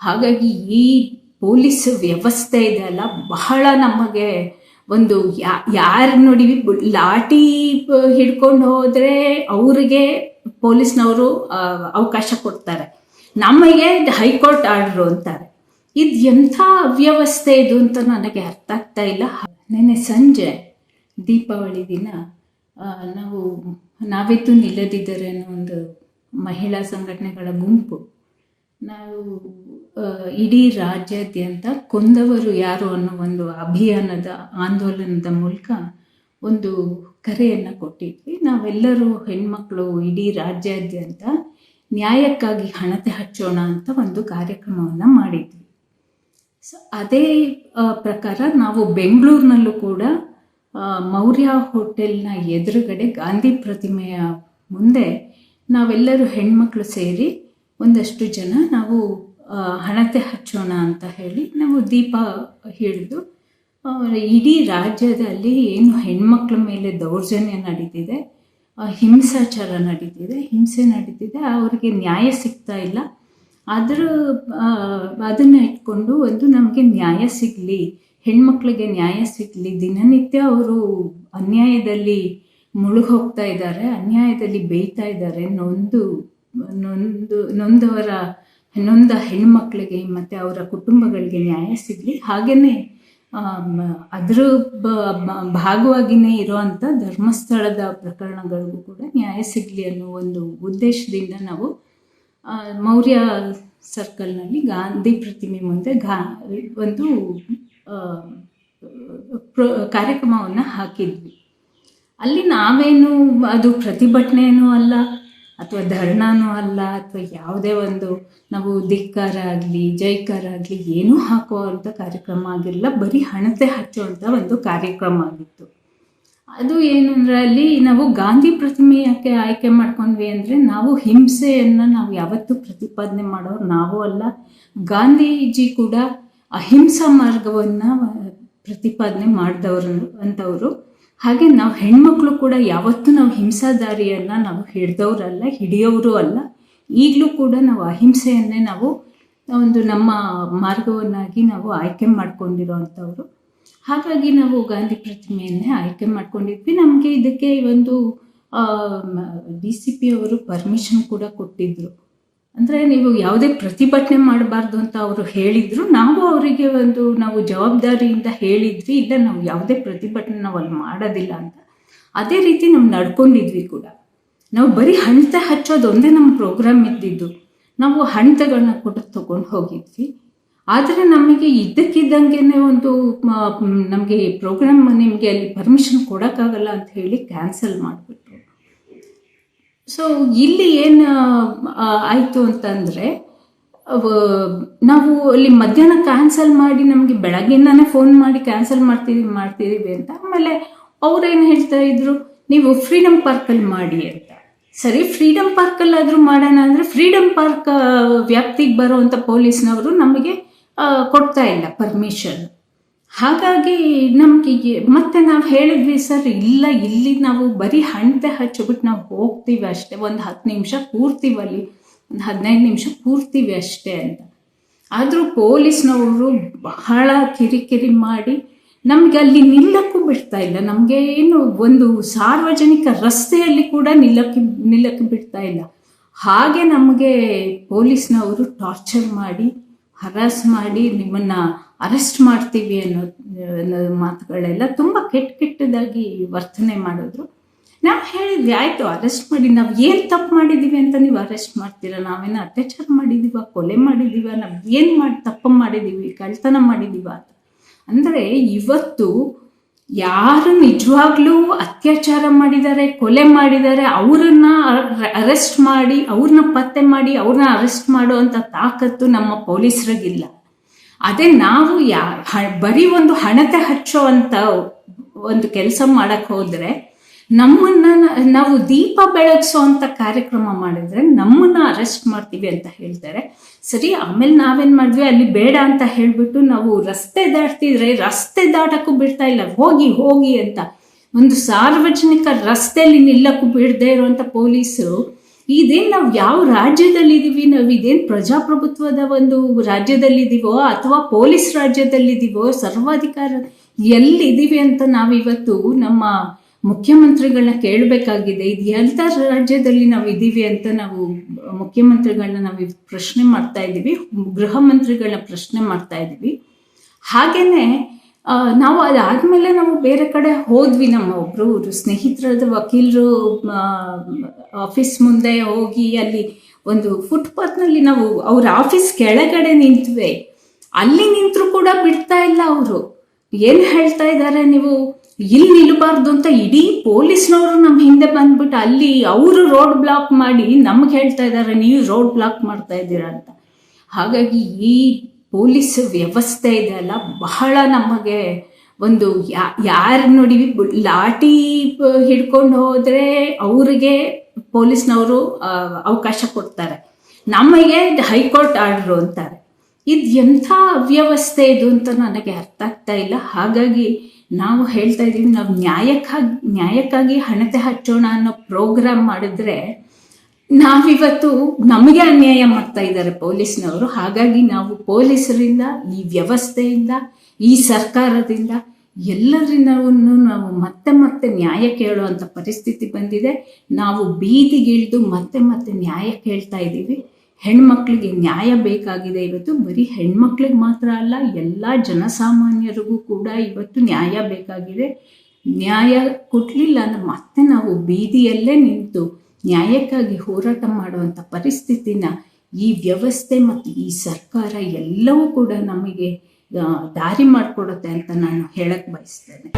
ಹಾಗಾಗಿ ಈ ಪೊಲೀಸ್ ವ್ಯವಸ್ಥೆ ಇದೆ ಅಲ್ಲ ಬಹಳ ನಮಗೆ ಒಂದು ಯಾರು ನೋಡಿವಿ ಲಾಠಿ ಹಿಡ್ಕೊಂಡು ಹೋದರೆ ಅವರಿಗೆ ಪೊಲೀಸ್ನವರು ಅವಕಾಶ ಕೊಡ್ತಾರೆ. ನಮಗೆ ಹೈಕೋರ್ಟ್ ಆರ್ಡ್ರು ಅಂತಾರೆ. ಇದು ಎಂಥ ಅವ್ಯವಸ್ಥೆ ಇದು ಅಂತ ನನಗೆ ಅರ್ಥ ಆಗ್ತಾ ಇಲ್ಲ. ನೆನ್ನೆ ಸಂಜೆ, ದೀಪಾವಳಿ ದಿನ ನಾವು ನಾವೆತ್ತು ನಿಲ್ಲದಿದ್ದರೆ ಅನ್ನೋ ಒಂದು ಮಹಿಳಾ ಸಂಘಟನೆಗಳ ಗುಂಪು ನಾವು ಇಡೀ ರಾಜ್ಯಾದ್ಯಂತ ಕೊಂದವರು ಯಾರು ಅನ್ನೋ ಒಂದು ಅಭಿಯಾನದ ಆಂದೋಲನದ ಮೂಲಕ ಒಂದು ಕರೆಯನ್ನು ಕೊಟ್ಟಿದ್ವಿ. ನಾವೆಲ್ಲರೂ ಹೆಣ್ಮಕ್ಳು ಇಡೀ ರಾಜ್ಯಾದ್ಯಂತ ನ್ಯಾಯಕ್ಕಾಗಿ ಹಣತೆ ಹಚ್ಚೋಣ ಅಂತ ಒಂದು ಕಾರ್ಯಕ್ರಮವನ್ನು ಮಾಡಿದ್ವಿ. ಸೊ, ಅದೇ ಪ್ರಕಾರ ನಾವು ಬೆಂಗಳೂರಿನಲ್ಲೂ ಕೂಡ ಮೌರ್ಯ ಹೋಟೆಲ್ನ ಎದುರುಗಡೆ ಗಾಂಧಿ ಪ್ರತಿಮೆಯ ಮುಂದೆ ನಾವೆಲ್ಲರೂ ಹೆಣ್ಮಕ್ಳು ಸೇರಿ ಒಂದಷ್ಟು ಜನ ನಾವು ಹಣತೆ ಹಚ್ಚೋಣ ಅಂತ ಹೇಳಿ ನಾವು ದೀಪ ಹಿಡಿದು ಇಡೀ ರಾಜ್ಯದಲ್ಲಿ ಏನು ಹೆಣ್ಮಕ್ಳ ಮೇಲೆ ದೌರ್ಜನ್ಯ ನಡೀತಿದೆ ಹಿಂಸಾಚಾರ ನಡೀತಿದೆ, ಹಿಂಸೆ ನಡೀತಿದೆ, ಅವರಿಗೆ ನ್ಯಾಯ ಸಿಗ್ತಾ ಇಲ್ಲ. ಅದರ ಅದನ್ನು ಇಟ್ಕೊಂಡು ಒಂದು ನಮಗೆ ನ್ಯಾಯ ಸಿಗಲಿ, ಹೆಣ್ಮಕ್ಳಿಗೆ ನ್ಯಾಯ ಸಿಗಲಿ, ದಿನನಿತ್ಯ ಅವರು ಅನ್ಯಾಯದಲ್ಲಿ ಮುಳುಗೋಗ್ತಾ ಇದ್ದಾರೆ, ಅನ್ಯಾಯದಲ್ಲಿ ಬೇಯ್ತಾ ಇದ್ದಾರೆ ನೊಂದು ನೊಂದು, ನೊಂದವರ, ನೊಂದ ಹೆಣ್ಮಕ್ಳಿಗೆ ಮತ್ತು ಅವರ ಕುಟುಂಬಗಳಿಗೆ ನ್ಯಾಯ ಸಿಗಲಿ. ಹಾಗೆಯೇ ಅದರ ಭಾಗವಾಗಿನೇ ಇರುವಂತ ಧರ್ಮಸ್ಥಳದ ಪ್ರಕರಣಗಳಿಗೂ ಕೂಡ ನ್ಯಾಯ ಸಿಗಲಿ ಅನ್ನೋ ಒಂದು ಉದ್ದೇಶದಿಂದ ನಾವು ಮೌರ್ಯ ಸರ್ಕಲ್ನಲ್ಲಿ ಗಾಂಧಿ ಪ್ರತಿಮೆ ಮುಂದೆ ಗಾ ಒಂದು ಕಾರ್ಯಕ್ರಮವನ್ನು ಹಾಕಿದ್ವಿ. ಅಲ್ಲಿ ನಾವೇನು, ಅದು ಪ್ರತಿಭಟನೆಯೂ ಅಲ್ಲ ಅಥವಾ ಧರ್ಣಾನೂ ಅಲ್ಲ, ಅಥವಾ ಯಾವುದೇ ಒಂದು ನಾವು ಧಿಕ್ಕಾರ ಆಗಲಿ ಜೈಕಾರ ಆಗಲಿ ಏನೂ ಹಾಕುವಂಥ ಕಾರ್ಯಕ್ರಮ ಆಗಿರಲಿಲ್ಲ ಬರೀ ಹಣತೆ ಹಚ್ಚುವಂಥ ಒಂದು ಕಾರ್ಯಕ್ರಮ ಆಗಿತ್ತು. ಅದು ಏನು ಅಲ್ಲಿ ನಾವು ಗಾಂಧಿ ಪ್ರತಿಮೆ ಯಾಕೆ ಆಯ್ಕೆ ಮಾಡ್ಕೊಂಡ್ವಿ ಅಂದರೆ ನಾವು ಹಿಂಸೆಯನ್ನು ನಾವು ಯಾವತ್ತೂ ಪ್ರತಿಪಾದನೆ ಮಾಡೋರು ನಾವು ಅಲ್ಲ. ಗಾಂಧೀಜಿ ಕೂಡ ಅಹಿಂಸಾ ಮಾರ್ಗವನ್ನು ಪ್ರತಿಪಾದನೆ ಮಾಡಿದವರು ಅಂಥವರು ಹಾಗೆ ನಾವು ಹೆಣ್ಮಕ್ಳು ಕೂಡ ಯಾವತ್ತೂ ನಾವು ಹಿಂಸಾದಾರಿಯನ್ನು ನಾವು ಹಿಡ್ದವ್ರಲ್ಲ, ಹಿಡಿಯೋರು ಅಲ್ಲ. ಈಗಲೂ ಕೂಡ ನಾವು ಅಹಿಂಸೆಯನ್ನೇ ನಾವು ಒಂದು ನಮ್ಮ ಮಾರ್ಗವನ್ನಾಗಿ ನಾವು ಆಯ್ಕೆ ಮಾಡ್ಕೊಂಡಿರೋ ಅಂಥವ್ರು ಹಾಗಾಗಿ ನಾವು ಗಾಂಧಿ ಪ್ರತಿಮೆಯನ್ನೇ ಆಯ್ಕೆ ಮಾಡ್ಕೊಂಡಿದ್ವಿ. ನಮಗೆ ಇದಕ್ಕೆ ಒಂದು ಡಿ ಸಿ ಪಿ ಅವರು ಪರ್ಮಿಷನ್ ಕೂಡ ಕೊಟ್ಟಿದ್ದರು ಅಂದರೆ ನೀವು ಯಾವುದೇ ಪ್ರತಿಭಟನೆ ಮಾಡಬಾರ್ದು ಅಂತ ಅವರು ಹೇಳಿದರು, ನಾವು ಅವರಿಗೆ ಒಂದು ನಾವು ಜವಾಬ್ದಾರಿಯಿಂದ ಹೇಳಿದ್ವಿ, ಇಲ್ಲ ನಾವು ಯಾವುದೇ ಪ್ರತಿಭಟನೆ ನಾವು ಅಲ್ಲಿ ಮಾಡೋದಿಲ್ಲ ಅಂತ. ಅದೇ ರೀತಿ ನಾವು ನಡ್ಕೊಂಡಿದ್ವಿ ಕೂಡ. ನಾವು ಬರೀ ಹಣತೆ ಹಚ್ಚೋದೊಂದೇ ನಮ್ಮ ಪ್ರೋಗ್ರಾಮ್ ಇದ್ದಿದ್ದು. ನಾವು ಹಣತೆಗಳನ್ನ ಕೂಡ ತಗೊಂಡು ಹೋಗಿದ್ವಿ. ಆದರೆ ನಮಗೆ ಇದ್ದಕ್ಕಿದ್ದಂಗೆ ಒಂದು ನಮಗೆ ಪ್ರೋಗ್ರಾಮ್ ನಿಮಗೆ ಅಲ್ಲಿ ಪರ್ಮಿಷನ್ ಕೊಡೋಕ್ಕಾಗಲ್ಲ ಅಂತ ಹೇಳಿ ಕ್ಯಾನ್ಸಲ್ ಮಾಡಿಬಿಟ್ರು. ಸೊ ಇಲ್ಲಿ ಏನು ಆಯಿತು ಅಂತಂದರೆ ನಾವು ಅಲ್ಲಿ ಮಧ್ಯಾಹ್ನ ಕ್ಯಾನ್ಸಲ್ ಮಾಡಿ ನಮಗೆ ಬೆಳಗ್ಗಿಂದಾನೇ ಫೋನ್ ಮಾಡಿ ಕ್ಯಾನ್ಸಲ್ ಮಾಡ್ತೀವಿ ಮಾಡ್ತಿದ್ದೀವಿ ಅಂತ. ಆಮೇಲೆ ಅವ್ರೇನು ಹೇಳ್ತಾ ಇದ್ರು, ನೀವು ಫ್ರೀಡಮ್ ಪಾರ್ಕಲ್ಲಿ ಮಾಡಿ ಅಂತ. ಸರಿ ಫ್ರೀಡಮ್ ಪಾರ್ಕಲ್ಲಾದರೂ ಮಾಡೋಣ ಅಂದರೆ ಫ್ರೀಡಮ್ ಪಾರ್ಕ್ ವ್ಯಾಪ್ತಿಗೆ ಬರುವಂಥ ಪೊಲೀಸ್ನವರು ನಮಗೆ ಕೊಡ್ತಾ ಇಲ್ಲ ಪರ್ಮಿಷನ್ ಹಾಗಾಗಿ ನಮಗೆ ಮತ್ತೆ ನಾವು ಹೇಳಿದ್ವಿ, ಸರ್, ಇಲ್ಲ, ಇಲ್ಲಿ ನಾವು ಬರೀ ಹಣ್ಣೆ ಹಚ್ಚಿಬಿಟ್ಟು ನಾವು ಹೋಗ್ತೀವಿ ಅಷ್ಟೇ. ಒಂದು ಹತ್ತು ನಿಮಿಷ ಕೂರ್ತೀವಿ ಅಲ್ಲಿ ಒಂದು ಹದಿನೈದು ನಿಮಿಷ ಕೂರ್ತೀವಿ ಅಷ್ಟೇ ಅಂತ. ಆದರೂ ಪೊಲೀಸ್ನವರು ಬಹಳ ಕಿರಿಕಿರಿ ಮಾಡಿ ನಮಗೆ ಅಲ್ಲಿ ನಿಲ್ಲಕ್ಕೂ ಬಿಡ್ತಾ ಇಲ್ಲ. ನಮಗೆ ಏನು ಒಂದು ಸಾರ್ವಜನಿಕ ರಸ್ತೆಯಲ್ಲಿ ಕೂಡ ನಿಲ್ಲಕ್ಕೆ ನಿಲ್ಲಕ್ಕೆ ಬಿಡ್ತಾ ಇಲ್ಲ. ಹಾಗೆ ನಮಗೆ ಪೊಲೀಸ್ನವರು ಟಾರ್ಚರ್ ಮಾಡಿ ಹರಾಸ್ ಮಾಡಿ ನಿಮ್ಮನ್ನ ಅರೆಸ್ಟ್ ಮಾಡ್ತೀವಿ ಅನ್ನೋ ಮಾತುಗಳೆಲ್ಲ ತುಂಬ ಕೆಟ್ಟ ಕೆಟ್ಟದಾಗಿ ವರ್ತನೆ ಮಾಡಿದ್ರು. ನಾವು ಹೇಳಿದ್ವಿ, ಆಯ್ತು, ಅರೆಸ್ಟ್ ಮಾಡಿ, ನಾವು ಏನು ತಪ್ಪು ಮಾಡಿದ್ದೀವಿ ಅಂತ ನೀವು ಅರೆಸ್ಟ್ ಮಾಡ್ತೀರಾ? ನಾವೇನು ಅತ್ಯಾಚಾರ ಮಾಡಿದ್ದೀವ ಕೊಲೆ ಮಾಡಿದ್ದೀವ ನಾವು ಏನು ಮಾಡಿ, ತಪ್ಪು ಮಾಡಿದ್ದೀವಿ ಕಳ್ತನ ಮಾಡಿದೀವ ಅಂತ? ಅಂದರೆ ಇವತ್ತು ಯಾರು ನಿಜವಾಗ್ಲೂ ಅತ್ಯಾಚಾರ ಮಾಡಿದ್ದಾರೆ ಕೊಲೆ ಮಾಡಿದ್ದಾರೆ ಅವ್ರನ್ನ ಅರೆಸ್ಟ್ ಮಾಡಿ, ಅವ್ರನ್ನ ಪತ್ತೆ ಮಾಡಿ, ಅವ್ರನ್ನ ಅರೆಸ್ಟ್ ಮಾಡುವಂಥ ತಾಕತ್ತು ನಮ್ಮ ಪೊಲೀಸರಿಗಿಲ್ಲ. ಅದೇ ನಾವು ಯಾ ಬರೀ ಒಂದು ಹಣತೆ ಹಚ್ಚೋ ಅಂತ ಒಂದು ಕೆಲಸ ಮಾಡಕ್ ಹೋದ್ರೆ ನಮ್ಮನ್ನ ನಾವು ದೀಪ ಬೆಳಗಿಸೋ ಅಂತ ಕಾರ್ಯಕ್ರಮ ಮಾಡಿದ್ರೆ ನಮ್ಮನ್ನ ಅರೆಸ್ಟ್ ಮಾಡ್ತೀವಿ ಅಂತ ಹೇಳ್ತಾರೆ. ಸರಿ, ಆಮೇಲೆ ನಾವೇನ್ ಮಾಡಿದ್ವಿ? ಅಲ್ಲಿ ಬೇಡ ಅಂತ ಹೇಳ್ಬಿಟ್ಟು ನಾವು ರಸ್ತೆ ದಾಟ್ತಿದ್ರೆ ರಸ್ತೆ ದಾಟಕ್ಕೂ ಬಿಡ್ತಾ ಇಲ್ಲ. ಹೋಗಿ ಹೋಗಿ ಅಂತ. ಒಂದು ಸಾರ್ವಜನಿಕ ರಸ್ತೆಯಲ್ಲಿ ನಿಲ್ಲಕ್ಕೂ ಬಿಡದೆ ಇರುವಂತ ಪೊಲೀಸರು, ಇದೇನ್ ನಾವು ಯಾವ ರಾಜ್ಯದಲ್ಲಿ ಇದೀವಿ ನಾವು ಇದೇನ್ ಪ್ರಜಾಪ್ರಭುತ್ವದ ಒಂದು ರಾಜ್ಯದಲ್ಲಿದ್ದೀವೋ ಅಥವಾ ಪೊಲೀಸ್ ರಾಜ್ಯದಲ್ಲಿದ್ದೀವೋ ಸರ್ವಾಧಿಕಾರ ಎಲ್ಲಿದ್ದೀವಿ ಅಂತ ನಾವಿವತ್ತು ನಮ್ಮ ಮುಖ್ಯಮಂತ್ರಿಗಳನ್ನ ಕೇಳಬೇಕಾಗಿದೆ. ಇದು ಎಂಥ ರಾಜ್ಯದಲ್ಲಿ ನಾವು ಇದ್ದೀವಿ ಅಂತ ನಾವು, ಮುಖ್ಯಮಂತ್ರಿಗಳನ್ನ ನಾವು ಪ್ರಶ್ನೆ ಮಾಡ್ತಾ ಇದ್ದೀವಿ. ಗೃಹ ಮಂತ್ರಿಗಳನ್ನ ಪ್ರಶ್ನೆ ಮಾಡ್ತಾ ಇದ್ದೀವಿ. ಹಾಗೇನೆ ನಾವು ಅದಾದ್ಮೇಲೆ ನಾವು ಬೇರೆ ಕಡೆ ಹೋದ್ವಿ ನಮ್ಮ ಒಬ್ರು ಸ್ನೇಹಿತರದ ವಕೀಲರು ಆಫೀಸ್ ಮುಂದೆ ಹೋಗಿ ಅಲ್ಲಿ ಒಂದು ಫುಟ್ಪಾತ್ನಲ್ಲಿ ನಾವು ಅವ್ರ ಆಫೀಸ್ ಕೆಳಗಡೆ ನಿಂತ್ವಿ. ಅಲ್ಲಿ ನಿಂತರೂ ಕೂಡ ಬಿಡ್ತಾ ಇಲ್ಲ ಅವರು. ಏನು ಹೇಳ್ತಾ ಇದ್ದಾರೆ ನೀವು? ಇಲ್ಲಿ ನಿಲ್ಬಾರ್ದು ಅಂತ ಇಡೀ ಪೊಲೀಸ್ನವರು ನಮ್ಮ ಹಿಂದೆ ಬಂದ್ಬಿಟ್ಟು ಅಲ್ಲಿ ಅವರು ರೋಡ್ ಬ್ಲಾಕ್ ಮಾಡಿ ನಮ್ಗೆ ಹೇಳ್ತಾ ಇದ್ದಾರೆ ನೀವು ರೋಡ್ ಬ್ಲಾಕ್ ಮಾಡ್ತಾ ಇದ್ದೀರಾ ಅಂತ. ಹಾಗಾಗಿ ಈ ಪೊಲೀಸ್ ವ್ಯವಸ್ಥೆ ಇದೆ ಅಲ್ಲ, ಬಹಳ ನಮಗೆ ಒಂದು ಯಾರು ನೋಡಿ ಲಾಠಿ ಹಿಡ್ಕೊಂಡು ಹೋದ್ರೆ ಅವ್ರಿಗೆ ಪೊಲೀಸ್ನವರು ಅವಕಾಶ ಕೊಡ್ತಾರೆ. ನಮಗೆ ಹೈಕೋರ್ಟ್ ಆರ್ಡ್ರು ಅಂತಾರೆ. ಇದು ಎಂಥ ಅವ್ಯವಸ್ಥೆ ಇದು ಅಂತ ನನಗೆ ಅರ್ಥ ಆಗ್ತಾ ಇಲ್ಲ. ಹಾಗಾಗಿ ನಾವು ಹೇಳ್ತಾ ಇದ್ದೀವಿ, ನಾವು ನ್ಯಾಯಕ್ಕಾಗಿ ನ್ಯಾಯಕ್ಕಾಗಿ ಹಣತೆ ಹಚ್ಚೋಣ ಅನ್ನೋ ಪ್ರೋಗ್ರಾಮ್ ಮಾಡಿದ್ರೆ ನಾವಿವತ್ತು ನಮಗೆ ಅನ್ಯಾಯ ಮಾಡ್ತಾ ಇದ್ದಾರೆ ಪೊಲೀಸ್ನವರು. ಹಾಗಾಗಿ ನಾವು ಪೊಲೀಸರಿಂದ, ಈ ವ್ಯವಸ್ಥೆಯಿಂದ, ಈ ಸರ್ಕಾರದಿಂದ ಎಲ್ಲರಿಂದವನ್ನು ನಾವು ಮತ್ತೆ ಮತ್ತೆ ನ್ಯಾಯ ಕೇಳುವಂಥ ಪರಿಸ್ಥಿತಿ ಬಂದಿದೆ. ನಾವು ಬೀದಿಗಿಳಿದು ಮತ್ತೆ ಮತ್ತೆ ನ್ಯಾಯ ಕೇಳ್ತಾ ಇದ್ದೀವಿ. ಹೆಣ್ಮಕ್ಳಿಗೆ ನ್ಯಾಯ ಬೇಕಾಗಿದೆ ಇವತ್ತು ಬರೀ ಹೆಣ್ಮಕ್ಳಿಗೆ ಮಾತ್ರ ಅಲ್ಲ, ಎಲ್ಲ ಜನಸಾಮಾನ್ಯರಿಗೂ ಕೂಡ ಇವತ್ತು ನ್ಯಾಯ ಬೇಕಾಗಿದೆ. ನ್ಯಾಯ ಕೊಡಲಿಲ್ಲ ಅಂದ್ರೆ ಮತ್ತೆ ನಾವು ಬೀದಿಯಲ್ಲೇ ನಿಂತು ನ್ಯಾಯಕ್ಕಾಗಿ ಹೋರಾಟ ಮಾಡುವಂಥ ಪರಿಸ್ಥಿತಿನ ಈ ವ್ಯವಸ್ಥೆ ಮತ್ತು ಈ ಸರ್ಕಾರ ಎಲ್ಲವೂ ಕೂಡ ನಮಗೆ ದಾರಿ ಮಾಡಿಕೊಡುತ್ತೆ ಅಂತ ನಾನು ಹೇಳಕ್ಕೆ ಬಯಸ್ತೇನೆ.